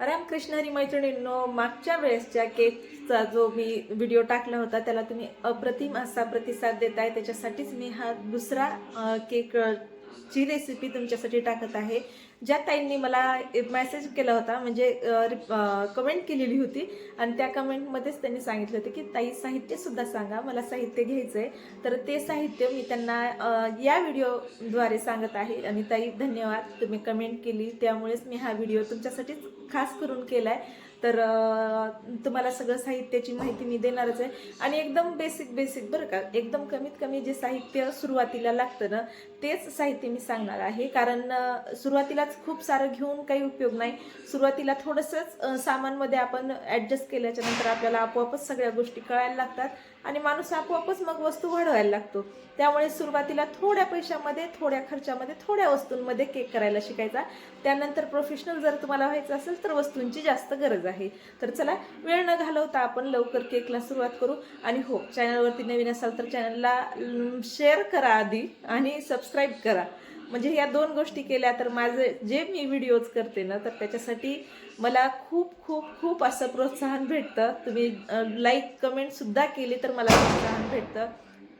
रामकृष्ण हरी मैत्रिणींनो मागच्या वेळेसच्या केकचा जो मी व्हिडिओ टाकला होता त्याला तुम्ही अप्रतिम असा प्रतिसाद देताय. त्याच्यासाठीच मी हा दुसरा केक ची रेसिपी तुमच्यासाठी टाकत आहे. ज्या ताईंनी मला मेसेज केला होता म्हणजे कमेंट केलेली होती आणि त्या कमेंटमध्येच त्यांनी सांगितलं होतं की ताई साहित्यसुद्धा सांगा मला साहित्य घ्यायचं आहे तर ते साहित्य मी त्यांना या व्हिडिओद्वारे सांगत आहे आणि ताई धन्यवाद. तुम्ही कमेंट केली त्यामुळेच मी हा व्हिडिओ तुमच्यासाठीच खास करून केला आहे तर तुम्हाला सगळं साहित्याची माहिती मी देणारच आहे. आणि एकदम बेसिक बेसिक बरं का एकदम कमीत कमी जे साहित्य सुरुवातीला लागतं ना तेच साहित्य मी सांगणार आहे. कारण सुरुवातीलाच खूप सारं घेऊन काही उपयोग नाही. सुरुवातीला थोडंसंच सामानमध्ये आपण ॲडजस्ट केल्याच्यानंतर आपल्याला आपोआपच सगळ्या गोष्टी कळायला लागतात. आणि माणूस आपोआपच मग वस्तू वाढवायला लागतो. त्यामुळे सुरुवातीला थोड्या पैशामध्ये थोड्या खर्चामध्ये थोड्या वस्तूंमध्ये केक करायला शिकायचा. त्यानंतर प्रोफेशनल जर तुम्हाला व्हायचं असेल तर वस्तूंची जास्त गरज आहे. तर चला वेळ न घालवता आपण लवकर केकला सुरुवात करू. आणि हो चॅनलवरती नवीन असाल तर चॅनलला शेअर करा आधी आणि सबस्क्राईब करा. म्हणजे या दोन गोष्टी केल्या तर माझे जे मी व्हिडिओज करते ना तर त्याच्यासाठी मला खूप खूप खूप असं प्रोत्साहन भेटतं. तुम्ही लाईक कमेंटसुद्धा केली तर मला प्रोत्साहन भेटतं.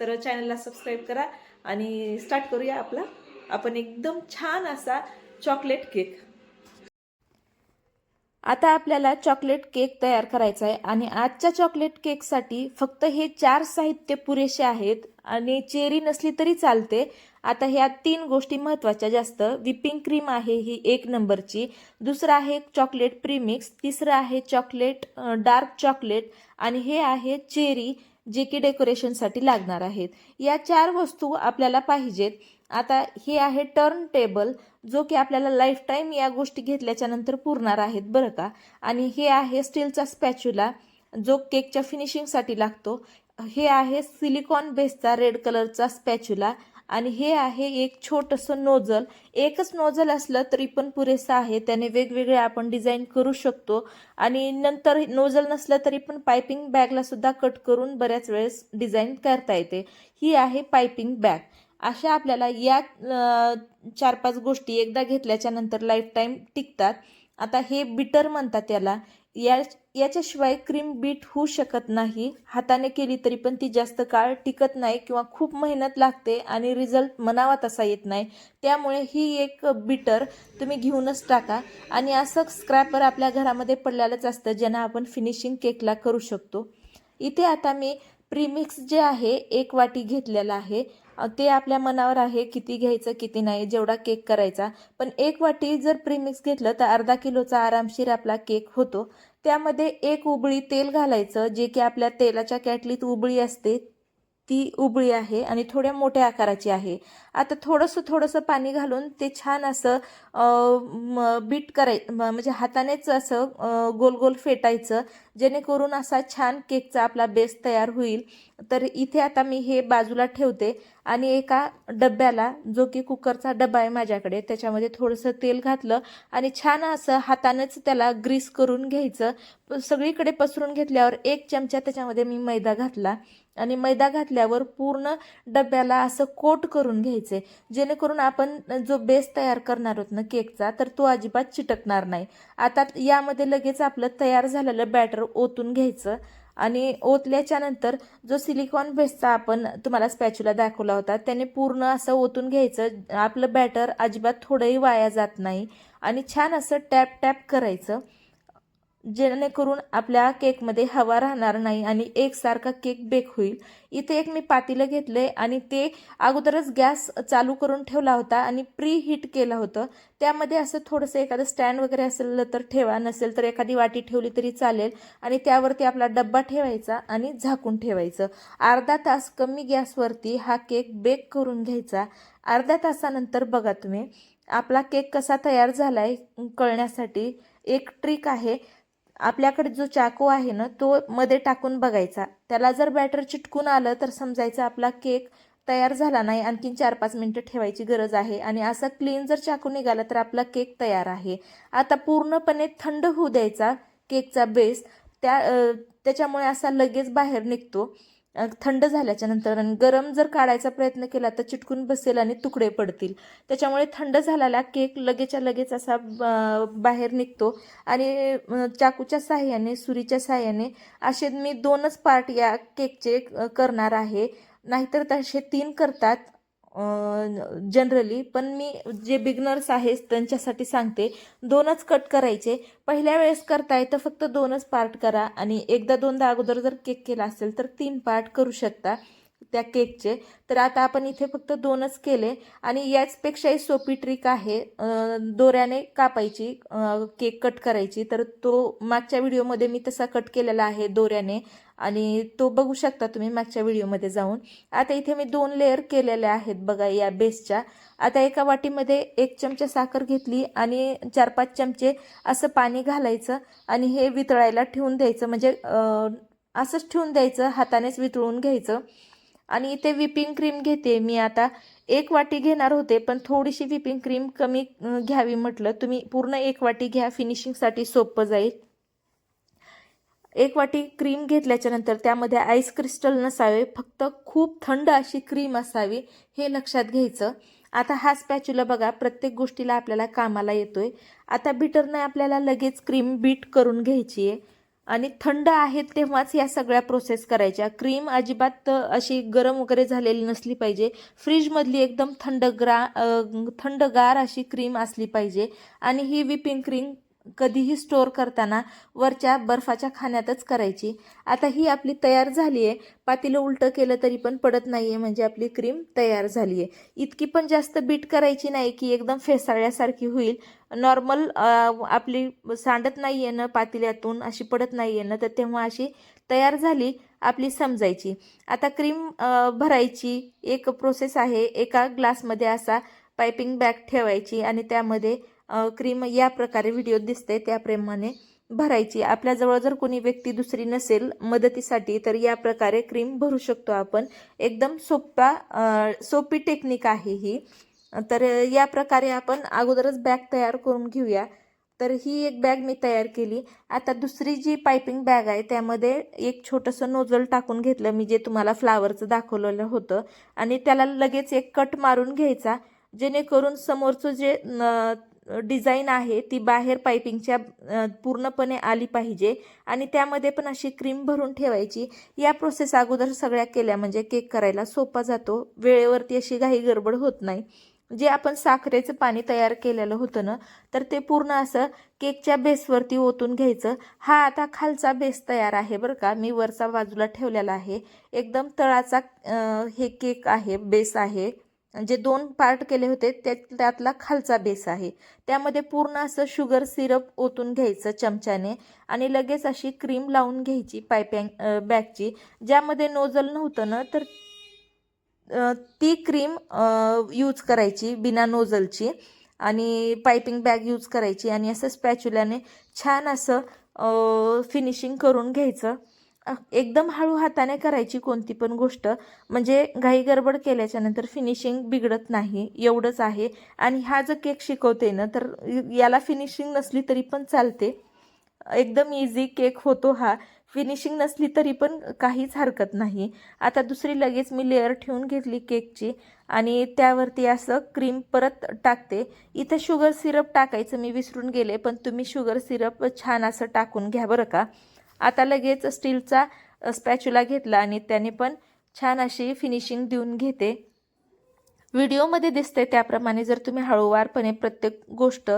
तर चॅनलला सबस्क्राईब करा आणि स्टार्ट करूया आपला. आपण एकदम छान असा चॉकलेट केक आता आपल्याला चॉकलेट केक तयार करायचा आहे आणि आजच्या चॉकलेट केकसाठी फक्त हे चार साहित्य पुरेसे आहेत आणि चेरी नसली तरी चालते. आता ह्या तीन गोष्टी महत्त्वाच्या जास्त. विपिंग क्रीम आहे ही एक नंबरची. दुसरं आहे चॉकलेट प्रीमिक्स तिसरं आहे चॉकलेट डार्क चॉकलेट आणि हे आहे चेरी जे की डेकोरेशनसाठी लागणार आहेत. या चार वस्तू आपल्याला पाहिजेत. आता हे आहे टर्न टेबल जो की आपल्याला लाईफ टाईम या गोष्टी घेतल्याच्या नंतर पुरणार आहेत बरं का. आणि हे आहे स्टीलचा स्पॅच्युला जो केकच्या फिनिशिंगसाठी लागतो. हे आहे सिलिकॉन बेसचा रेड कलरचा स्पॅच्युला आणि हे आहे एक छोटंसं नोझल. एकच नोझल असलं तरी पण पुरेसं आहे. त्याने वेगवेगळे आपण डिझाईन करू शकतो. आणि नंतर नोझल नसलं तरी पण पायपिंग बॅगला सुद्धा कट करून बऱ्याच वेळेस डिझाईन करता येते. ही आहे पायपिंग बॅग. अशा आपल्याला या चार पाच गोष्टी एकदा घेतल्याच्या नंतर लाईफ टाईम टिकतात. आता हे बिटर म्हणतात याला. या याच्याशिवाय क्रीम बीट होऊ शकत नाही. हाताने केली तरी पण ती जास्त काळ टिकत नाही किंवा खूप मेहनत लागते आणि रिझल्ट मनावा तसा येत नाही. त्यामुळे ही एक बीटर तुम्ही घेऊनच टाका. आणि असं स्क्रॅपर आपल्या घरामध्ये पडलेलंच असतं ज्यांना आपण फिनिशिंग केकला करू शकतो. इथे आता मी प्रीमिक्स जे आहे एक वाटी घेतलेला आहे. ते आपल्या मनावर आहे किती घ्यायचं किती नाही जेवढा केक करायचा. पण एक वाटी जर प्रीमिक्स घेतलं तर अर्धा किलोचा आरामशीर आपला केक होतो. त्यामध्ये एक उबळी तेल घालायचं जे की आपल्या तेलाच्या कॅटलीत उबळी असते ती उबळी आहे आणि थोड्या मोठ्या आकाराची आहे. आता थोडंसं थोडंसं पाणी घालून ते छान असं बीट कराय म, म्हणजे हातानेच असं गोल गोल फेटायचं जेणेकरून असा छान केकचा आपला बेस तयार होईल. तर इथे आता मी हे बाजूला ठेवते आणि एका डब्याला जो की कुकरचा डबा आहे माझ्याकडे त्याच्यामध्ये थोडंसं तेल घातलं आणि छान असं हातानेच त्याला ग्रीस करून घ्यायचं. सगळीकडे पसरून घेतल्यावर एक चमचा त्याच्यामध्ये मी मैदा घातला आणि मैदा घातल्यावर पूर्ण डब्याला असं कोट करून घ्यायचं. जेणेकरून आपण जो बेस तयार करणार आहोत ना केकचा तर तो अजिबात चिटकणार नाही. आता यामध्ये लगेच आपलं तयार झालेलं बॅटर ओतून घ्यायचं आणि ओतल्याच्या नंतर जो सिलिकॉन बेसचा आपण तुम्हाला स्पॅच्युला दाखवला होता त्याने पूर्ण असं ओतून घ्यायचं. आपलं बॅटर अजिबात थोडंही वाया जात नाही आणि छान असं टॅप टॅप करायचं. जेणेकरून आपल्या केकमध्ये हवा राहणार नाही आणि एकसारखा केक बेक होईल. इथे एक मी पातेलं घेतले आणि ते अगोदरच गॅस चालू करून ठेवला होता आणि प्री हीट केलं होतं. त्यामध्ये असं थोडंसं एखादं स्टँड वगैरे असेल तर ठेवा नसेल तर एखादी वाटी ठेवली तरी चालेल आणि त्यावरती आपला डब्बा ठेवायचा आणि झाकून ठेवायचं. अर्धा तास कमी गॅसवरती हा केक बेक करून घ्यायचा. अर्ध्या तासानंतर बघा तुम्ही आपला केक कसा तयार झाला आहे कळण्यासाठी एक ट्रिक आहे. आपल्याकडे जो चाकू आहे ना तो मध्ये टाकून बघायचा. त्याला जर बॅटर चिटकून आलं तर समजायचं आपला केक तयार झाला नाही आणखीन चार पाच मिनटं ठेवायची गरज आहे. आणि असं क्लीन जर चाकू निघाला तर आपला केक तयार आहे. आता पूर्णपणे थंड होऊ द्यायचा केकचा बेस त्या त्याच्यामुळे असा लगेच बाहेर निघतो. थंड झाल्याच्यानंतर आणि गरम जर काढायचा प्रयत्न केला तर चिटकून बसेल आणि तुकडे पडतील. त्याच्यामुळे थंड झालेला केक लगेच्या लगेच असा बाहेर निघतो. आणि चाकूच्या साह्याने सुरीच्या साह्याने असे मी दोनच पार्ट या केकचे करणार आहे. नाहीतर तसे तीन करतात. जनरली पण मी जे बिगनर्स आहेत त्यांच्यासाठी सांगते दोनच कट करायचे. पहिल्या वेळेस करताय तर फक्त दोनच पार्ट करा आणि एकदा दोनदा अगोदर जर केक केला असेल तर तीन पार्ट करू शकता. त्या केकचे. तर आता आपण इथे फक्त दोनच केले आणि याचपेक्षाही सोपी ट्रिक आहे. दोऱ्याने कापायची केक कट करायची. तर तो मागच्या व्हिडिओमध्ये मी तसा कट केलेला आहे दोऱ्याने आणि तो बघू शकता तुम्ही मागच्या व्हिडिओमध्ये जाऊन. आता इथे मी दोन लेअर केलेल्या आहेत बघा या बेसच्या आता एका वाटीमध्ये एक चमचा साखर घेतली आणि चार पाच चमचे असं पाणी घालायचं आणि हे वितळायला ठेवून द्यायचं. म्हणजे असंच ठेवून द्यायचं हातानेच वितळून घ्यायचं. आणि इथे विपिंग क्रीम घेते. मी आता एक वाटी घेणार होते पण थोडीशी विपिंग क्रीम कमी घ्यावी म्हटलं. तुम्ही पूर्ण एक वाटी घ्या फिनिशिंगसाठी सोपं जाईल. एक वाटी क्रीम घेतल्याच्या नंतर त्यामध्ये आईस क्रिस्टल नसावे. फक्त खूप थंड अशी क्रीम असावी हे लक्षात घ्यायचं. आता हा स्पॅच्युला बघा प्रत्येक गोष्टीला आपल्याला कामाला येतोय. आता बीटरने आपल्याला लगेच क्रीम बीट करून घ्यायची आहे आणि थंड आहेत तेव्हाच या सगळ्या प्रोसेस करायच्या. क्रीम अजिबात अशी गरम वगैरे झालेली नसली पाहिजे. फ्रीजमधली एकदम थंडग्रा ग्रा थंडगार अशी क्रीम असली पाहिजे. आणि ही विपिंग क्रीम कधीही स्टोअर करताना वरच्या बर्फाच्या खाण्यातच करायची. आता ही आपली तयार झाली आहे पातीलं उलटं केलं तरी पण पडत नाही आहे म्हणजे आपली क्रीम तयार झाली आहे इतकी पण जास्त बीट करायची नाही की एकदम फेसाळल्यासारखी होईल. नॉर्मल आपली सांडत नाही आहे ना पातेल्यातून अशी पडत नाही आहे ना तर तेव्हा अशी तयार झाली आपली समजायची. आता क्रीम भरायची एक प्रोसेस आहे. एका ग्लासमध्ये असा पायपिंग बॅग ठेवायची आणि त्यामध्ये क्रीम या प्रकारे व्हिडिओ दिसते त्याप्रमाणे भरायची. आपल्याजवळ जर कोणी व्यक्ती दुसरी नसेल मदतीसाठी तर या प्रकारे क्रीम भरू शकतो आपण. एकदम सोपा सोपी टेक्निक आहे ही. तर या प्रकारे आपण अगोदरच बॅग तयार करून घेऊया. तर ही एक बॅग मी तयार केली. आता दुसरी जी पायपिंग बॅग आहे त्यामध्ये एक छोटंसं नोजल टाकून घेतलं मी जे तुम्हाला फ्लावरचं दाखवलेलं होतं. आणि त्याला लगेच एक कट मारून घ्यायचा. जेणेकरून समोरचं जे न- डिझाईन आहे ती बाहेर पायपिंगच्या पूर्णपणे आली पाहिजे आणि त्यामध्ये पण अशी क्रीम भरून ठेवायची. या प्रोसेस अगोदर सगळ्या केल्या म्हणजे केक करायला सोपा जातो. वेळेवरती अशी घाई गडबड होत नाही. जे आपण साखरेचं पाणी तयार केलेलं होतं ना तर ते पूर्ण असं केकच्या बेसवरती ओतून घ्यायचं. हा आता खालचा बेस तयार आहे बरं का. मी वरचा बाजूला ठेवलेला आहे. एकदम तळाचा हे केक आहे बेस आहे. जे दोन पार्ट केले होते त्या त्यातला खालचा बेस आहे. त्यामध्ये पूर्ण असं शुगर सिरप ओतून घ्यायचं चमच्याने आणि लगेच अशी क्रीम लावून घ्यायची पायपॅंग बॅगची ज्यामध्ये नोजल नव्हतं ना तर ती क्रीम यूज करायची बिना नोजलची आणि पायपिंग बॅग यूज करायची आणि असं स्पॅच्युल्याने छान असं फिनिशिंग करून घ्यायचं. एकदम हळू हाताने करायची कोणती पण गोष्ट. म्हणजे घाई गडबड केल्याच्यानंतर फिनिशिंग बिघडत नाही एवढंच आहे. आणि हा जर केक शिकवते ना तर याला फिनिशिंग नसली तरी पण चालते. एकदम इझी केक होतो हा. फिनिशिंग नसली तरी पण काहीच हरकत नाही. आता दुसरी लगेच मी लेअर ठेवून घेतली केकची आणि त्यावरती असं क्रीम परत टाकते. इथं शुगर सिरप टाकायचं मी विसरून गेले पण तुम्ही शुगर सिरप छान असं टाकून घ्या बरं का. आता लगेच स्टीलचा स्पॅच्युला घेतला आणि त्याने पण छान अशी फिनिशिंग देऊन घेते. व्हिडिओमध्ये दिसते त्याप्रमाणे जर तुम्ही हळूवारपणे प्रत्येक गोष्ट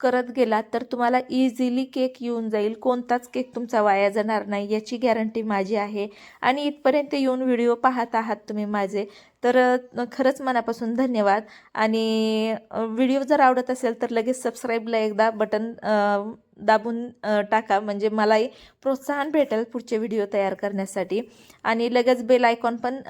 करत गेलात तर तुम्हाला इझिली केक येऊन जाईल. कोणताच केक तुमचा वाया जाणार नाही याची गॅरंटी माझी आहे. आणि इथपर्यंत येऊन व्हिडिओ पाहत आहात तुम्ही माझे तर खरंच मनापासून धन्यवाद. आणि व्हिडिओ जर आवडत असेल तर लगेच सबस्क्राईबला एकदा बटन दाबून टाका. म्हणजे मलाही प्रोत्साहन भेटेल पुढचे व्हिडिओ तयार करण्यासाठी. आणि लगेच बेल आयकॉन पण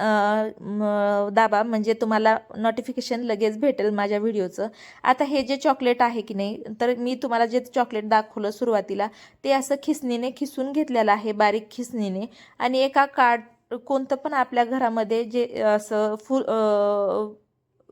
दाबा. म्हणजे तुम्हाला नोटिफिकेशन लगेच भेटेल माझ्या व्हिडिओचं. आता हे जे चॉकलेट आहे की नाही तर मी तुम्हाला जे चॉकलेट दाखवलं सुरुवातीला ते असं खिसणीने खिसून घेतलेलं आहे बारीक खिसणीने. आणि एका कार्ड कोणतं पण आपल्या घरामध्ये जे असं फुल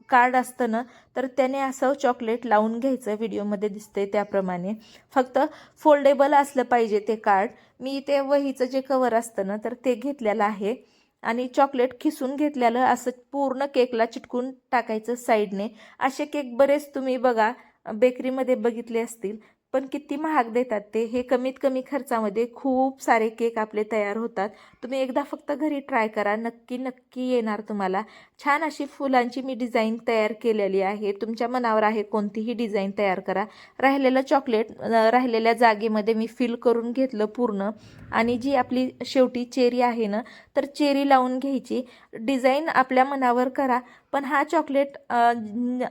कार्ड असतं ना तर त्याने असं चॉकलेट लावून घ्यायचं व्हिडिओमध्ये दिसते त्याप्रमाणे. फक्त फोल्डेबल असलं पाहिजे ते कार्ड. मी ते वहीचं जे कवर असतं ना तर ते घेतलेलं आहे. आणि चॉकलेट खिसून घेतलेलं असं पूर्ण केकला चिटकून टाकायचं साईडने असे केक बरेच तुम्ही बघा बेकरीमध्ये बघितले असतील. पण किती महाग देतात ते? हे कमीत कमी खर्चामध्ये खूप सारे केक आपले तयार होतात. तुम्ही एकदा फक्त घरी ट्राय करा. नक्की नक्की येणार तुम्हाला. छान अशी फुलांची मी डिझाईन तयार केलेली आहे. तुमच्या मनावर आहे कोणतीही डिझाईन तयार करा. राहिलेलं चॉकलेट राहिलेल्या जागेमध्ये मी फिल करून घेतलं पूर्ण. आणि जी आपली शेवटी चेरी आहे ना तर चेरी लावून घ्यायची. डिझाईन आपल्या मनावर करा. पण हा चॉकलेट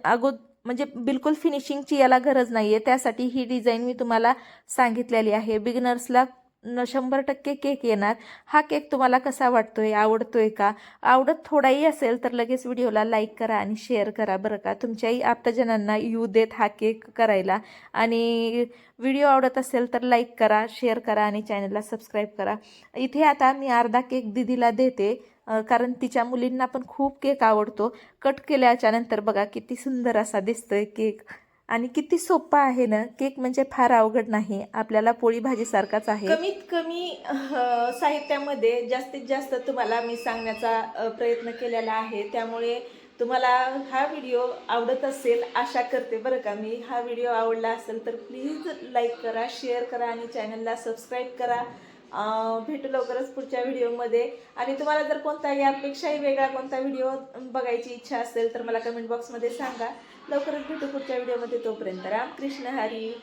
अगो म्हणजे बिलकुल फिनिशिंगची याला गरज नाही आहे त्यासाठी ही डिझाईन मी तुम्हाला सांगितलेली आहे. बिगिनर्सला न शंभर टक्के केक येणार. हा केक तुम्हाला कसा वाटतोय? आवडतोय का? आवडत थोडाही असेल तर लगेच व्हिडिओला लाईक करा आणि शेअर करा बरं का. तुमच्याही आप्तजनांना येऊ देत हा केक करायला. आणि व्हिडिओ आवडत असेल तर लाईक करा शेअर करा आणि चॅनलला सबस्क्राईब करा. इथे आता मी अर्धा केक दिदीला देते कारण तिच्या मुलींना पण खूप केक आवडतो. कट केल्याच्यानंतर बघा किती सुंदर असा दिसतोय केक. आणि किती सोपा आहे ना केक म्हणजे फार अवघड नाही. आपल्याला पोळी भाजीसारखाच आहे. कमीत कमी साहित्यामध्ये जास्तीत जास्त तुम्हाला मी सांगण्याचा प्रयत्न केलेला आहे. त्यामुळे तुम्हाला हा व्हिडिओ आवडत असेल आशा करते बरं का मी. हा व्हिडिओ आवडला असेल तर प्लीज लाईक करा शेअर करा आणि चॅनलला सबस्क्राईब करा. भेटू लवकरच पुढच्या व्हिडिओमध्ये. आणि तुम्हाला जर कोणता यापेक्षाही वेगळा कोणता व्हिडिओ बघायची इच्छा असेल तर मला कमेंट बॉक्समध्ये सांगा. लवकरच भेटू पुढच्या व्हिडिओमध्ये. तोपर्यंत रामकृष्ण हरी.